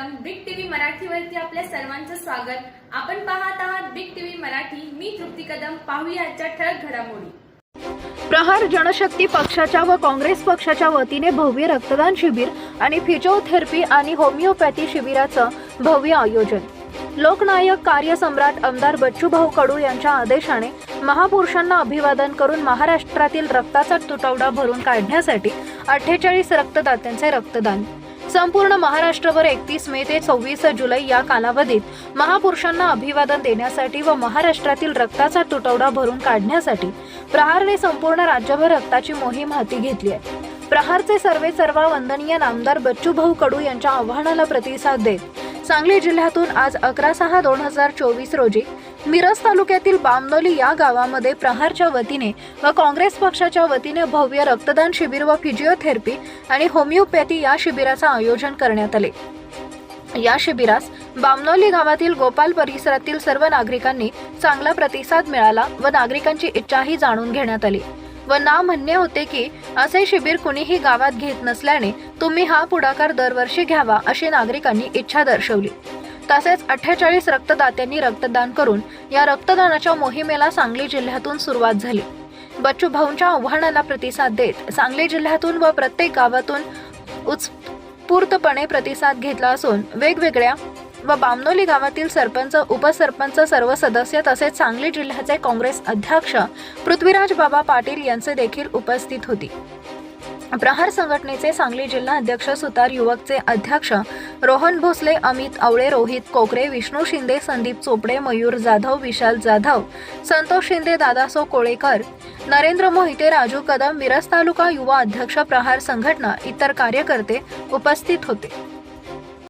मराठीवरती आपल्या सर्वांचं स्वागत. आपण पाहत आहात बिग टीव्ही मराठी. मी तृप्ती कदम. पाहूया आजच्या ठळक घडामोडी. प्रहार जनशक्ती पक्षाच्या व काँग्रेस पक्षाच्या वतीने भव्य रक्तदान शिबिर आणि फिजिओथेरपी आणि होमिओपॅथी शिबिराचं भव्य आयोजन. लोकनायक कार्यसम्राट आमदार बच्चूभाऊ कडू यांच्या आदेशाने महापुरुषांना अभिवादन करून महाराष्ट्रातील रक्ताचा तुटवडा भरून काढण्यासाठी अठ्ठेचाळीस रक्तदात्यांचे रक्तदान. संपूर्ण महाराष्ट्रभर एकतीस मे ते सव्वीस जुलै या कालावधीत महापुरुषांना अभिवादन देण्यासाठी व महाराष्ट्रातील रक्ताचा तुटवडा भरून काढण्यासाठी प्रहारने संपूर्ण राज्यभर रक्ताची मोहीम हाती घेतली आहे. प्रहारचे सर्वे सर्वा वंदनीय नामदार बच्चूभाऊ कडू यांच्या आव्हानाला प्रतिसाद देत सांगली जिल्ह्यातून आज अकरा सहा दोन हजार चोवीस रोजी मिरज तालुक्यातील बामनोली या गावामध्ये प्रहारच्या वतीने व काँग्रेस पक्षाच्या वतीने भव्य रक्तदान शिबिर व फिजिओथेरपी आणि होमिओपॅथी या शिबिराचं आयोजन करण्यात आले. या शिबिरास बामनोली गावातील गोपाल परिसरातील सर्व नागरिकांनी चांगला प्रतिसाद मिळाला व नागरिकांची इच्छाही जाणून घेण्यात आली. व ना म्हणणे होते की असे शिबिर कुणीही गावात घेत नसल्याने तुम्ही हा पुढाकार दरवर्षी घ्यावा अशी नागरिकांनी इच्छा दर्शवली. तसेच अठ्ठेचाळीस रक्तदात्यांनी रक्तदान करून या रक्तदानाच्या मोहिमेला सांगली जिल्ह्यातून सुरुवात झाली. बच्चू भाऊंच्या आव्हानाला प्रतिसाद देत सांगली जिल्ह्यातून व प्रत्येक गावातून उत्स्फूर्तपणे प्रतिसाद घेतला असून वेगवेगळ्या व बामनोली गावातील सरपंच उपसरपंच सर्व सदस्य तसेच सांगली जिल्ह्याचे काँग्रेस अध्यक्ष पृथ्वीराज बाबा पाटील यांचे देखील उपस्थित होती. प्रहार संघटनेचे सांगली जिल्हा अध्यक्ष सुतार युवकचे अध्यक्ष रोहन भोसले अमित आवळे रोहित कोकरे विष्णू शिंदे संदीप चोपडे मयूर जाधव विशाल जाधव संतोष शिंदे दादासो कोळेकर नरेंद्र मोहिते राजू कदम मिरज तालुका युवा अध्यक्ष प्रहार संघटना इतर कार्यकर्ते उपस्थित होते.